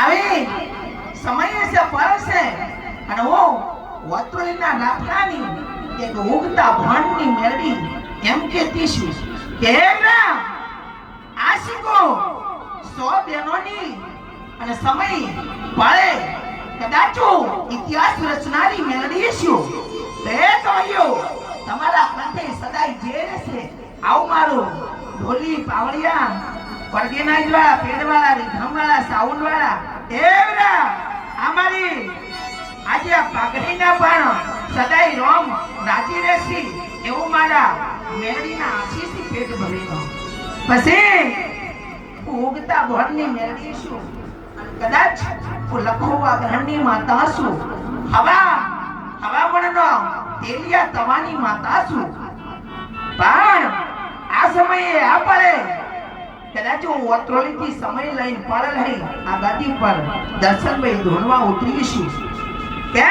આવી. સમય છે પર છે અને હું વતુલના લાફડાની એક ઉગતા ભણની મેળવી એમ કહેતી છું કે ના? આશિકો સો બહેનોની અને સમય પાળે. કદાચો ઇતિહાસ રચનારી મેળવી છું તે કહ્યું તમારા કંઠે સદાય જે રહેશે, આવું મારું ઢોલી પાવળિયા પરગેનાઈજ વાળા પેડ વાળા રીધમ વાળા સાઉન્ડ વાળા એવરા, અમારી આજે આ પાઘડીના પણ સદાય રોમ રાજી રહેશી એવું મારા મેળવીના આશીષથી પેટ ભરેલો પછી હું ઉગતા ભણની મેળવી છું કદાચ હું લખોવા ગ્રહણની માતા છું. હવા હવા હવામણનો તેલિયા તવાની માતા છું. પણ આ સમયે આ પડે કદાચ હું વત્રોલીથી સમય લઈને પડે લઈ આ ગાદી પર દર્શનભાઈ ધોણવા ઉતરી છું કે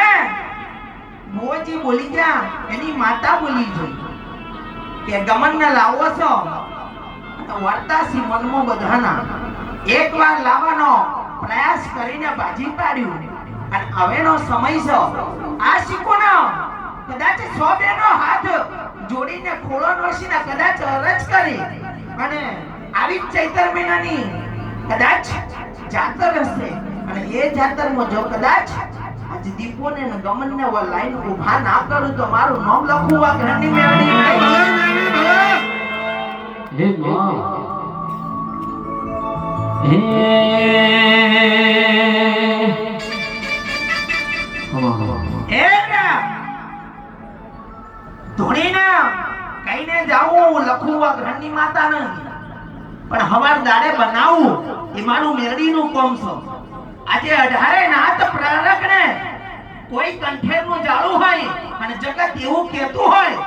મોજી બોલી ગયા એની માતા બોલી જોઈ કે ગમનને લાવો છો. વર્તાસી મનમાં બધાના. એકવાર લાવવાનો પ્રયાસ કરીને બાજી પાડ્યું. અને હવેનો સમય છે. આ શીખોનો. કદાચ સો બેનો હાથ જોડીને ખોળો નોશીને કદાચ અરજ કરી. અને આવી ચૈતર મહિનાની કદાચ જાતર હશે. અને એ જાતરમાં જો કદાચ આજ દીપોને ને ગમનને વ લાઈન ઊભા ના કરું તો મારું નામ લખવું આ ઘરની મેળવી હે માં હે દાડે બનાવું? એ મારું મેરડીનું કોમ છે. આજે અઢારે નાથ પ્રેરક ને કોઈ કંઠેરનું જાળું હોય અને જગત એવું કહેતું હોય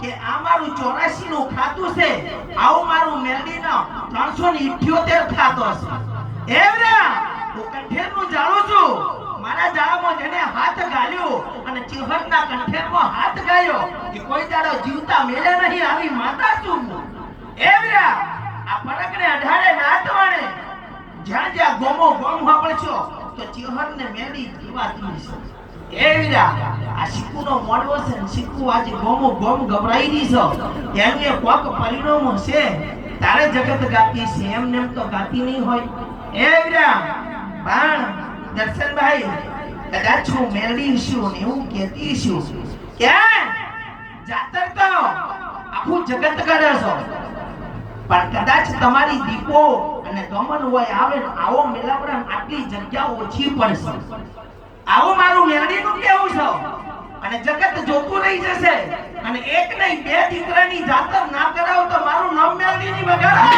કે આ મારું ચોરાશી નું ખાતું છે, આવું મારું મેરડીનો ત્રણસો ને ઇઠ્યોતેર ખાતો છે એવરા હું કંઠેરનું જાળું છું. મારા જાળામાં જેને હાથ ગાલ્યો અને ચિહરના કંઠેરમાં હાથ ગાયો કે કોઈ દાડો જીવતા મેળે નહીં, આવી માતા છું. તો ચિહરને મેળી જીવાતી છે એ વીરા આ શીકુનો મોડવો છે શીખુ આજે ગોમો ગોમ ગભરાઈ રહી છે. એનું એ કોક પરિણામો છે. તારે જગત ગાતી છે એમ નેમ તો ગાતી નહીં હોય. એ વીરા પણ દર્શનભાઈ, કદાચ હું મેળવી છું ને એવું કહેતી છું. કે જાતર તો આખું જગત કરે છો. પણ કદાચ તમારી દીપો અને હોય આવે ને આવો મેલાવડા આટલી જગ્યા ઓછી પડશે. આવું મારું મેરડીનું કેવું છે? અને જગત જોતું રહી જશે. અને એક નહીં, બે દીકરાની જાતર ના કરાવો તો મારું નામ મેરડીની બગાડો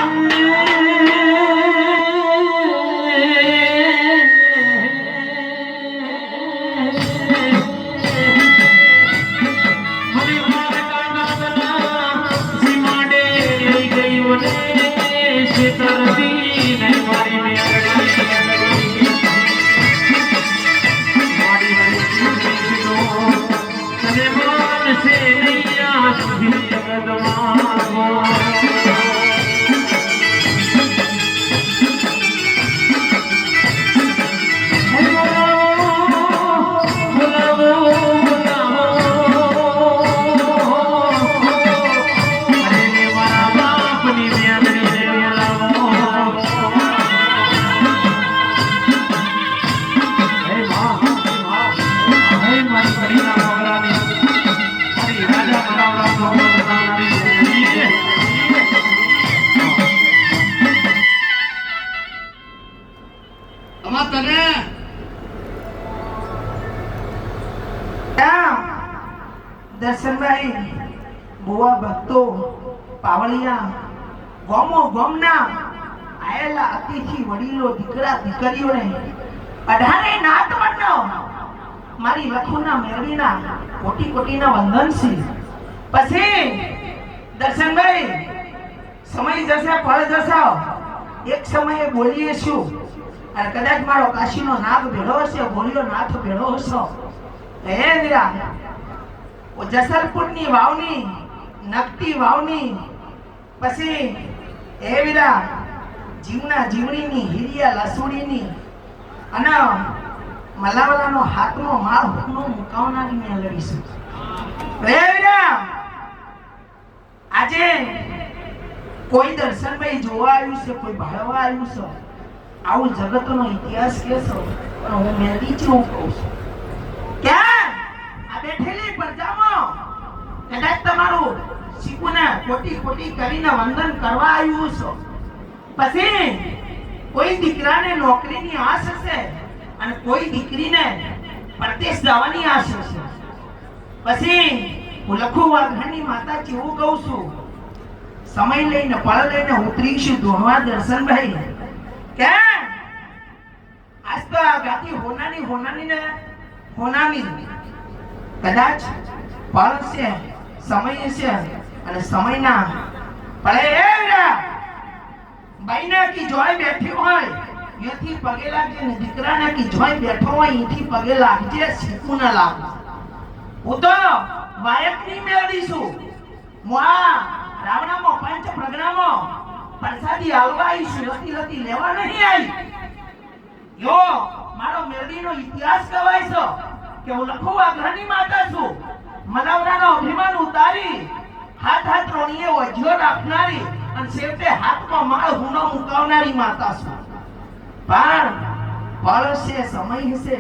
ભુવા ભક્તો, પાવળિયા, ગોમો ગોમના, આયેલા અતિથિ વડીલો, દીકરા, દીકરીઓને, અઢારે નાથ વંડો મારી લખુના, મેળવીના કોટી કોટીના વંદન પછી દર્શનભાઈ સમય જશે, ફળ જશે, એક સમયે બોલીએ શું? અને કદાચ મારો કાશીનો નાગ ભેળો હશે બોલ્યો નાથ ભેળો હશો. હે ઓ જસલપુરની વાવની નકટી વાવની પછી હે વીરા જીવના જીવણીની, હિરિયા લસુડીની અને મલાવલાનો હાથનો, માળ હુકનો મુકાવનારી મેં લડીશું. રે વીરા આજે કોઈ દર્શનભાઈ જોવા આવ્યું છે, કોઈ ભાળવા આવ્યું છે, આવું જગતનો ઇતિહાસ કહેશો, પણ હું મેલડી હું કહું છું. ક્યાં? આ બેઠેલી પ્રજામાં કદાચ તમારું શીખુને ખોટી ખોટી કરીને વંદન કરવા આવ્યું છો. પછી કોઈ દીકરાને નોકરીની આશ હશે અને કોઈ દીકરીને પરદેશ જવાની આશ હશે. પછી હું લખું વાઘાની માતા કેવું કહું છું? સમય લઈને, પળ લઈને ઉતરીશું ધોણવા દર્શનભાઈ. કે આજ તો આ ગાતી હોનાની હોનાની ને હોનાની. કદાચ પળ છે, સમય છે અને સમયના પડે એ બાઈના જોઈ બેઠી હોય, એથી પગે લાગજે ને દીકરાના કી જોઈ બેઠો હોય, એથી પગે લાગજે શીખું ના લાગ. હું તો વાયકની મેળવી છું. હું રાવણામાં પંચ પ્રજ્ઞામો પ્રસાદી હાલવા આવી લતી લેવા નહીં આવી યો, મારો મેળવીનો ઇતિહાસ કહેવાય છે કે હું લખું આ ઘરની માતા છું. મનાવરાનો અભિમાન ઉતારી હાથ હાથ રોણીએ વજ્યો રાખનારી અને છેવટે હાથમાં માળ હુનો મુકાવનારી માતા છું. પણ પળ છે સમય છે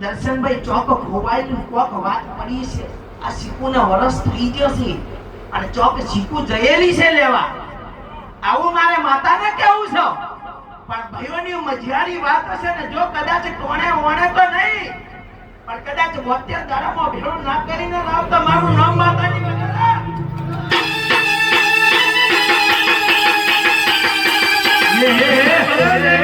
દર્શનભાઈ ચોક ખોવાયેલું, કોક વાત પડી છે. આ શીકુને વરસ થઈ ગયો છે, અને ચોક શીકુ જયેલી છે લેવા. આવું મારે માતાને કેવું છે. પણ ભાઈઓની મજિયારી વાત હશે ને, જો કદાચ કોણે ઓણે તો નહીં. પણ કદાચ બોતેર દાડામાં ભેળો ના કરીને લાવ મારું નામ માતાની Yeah.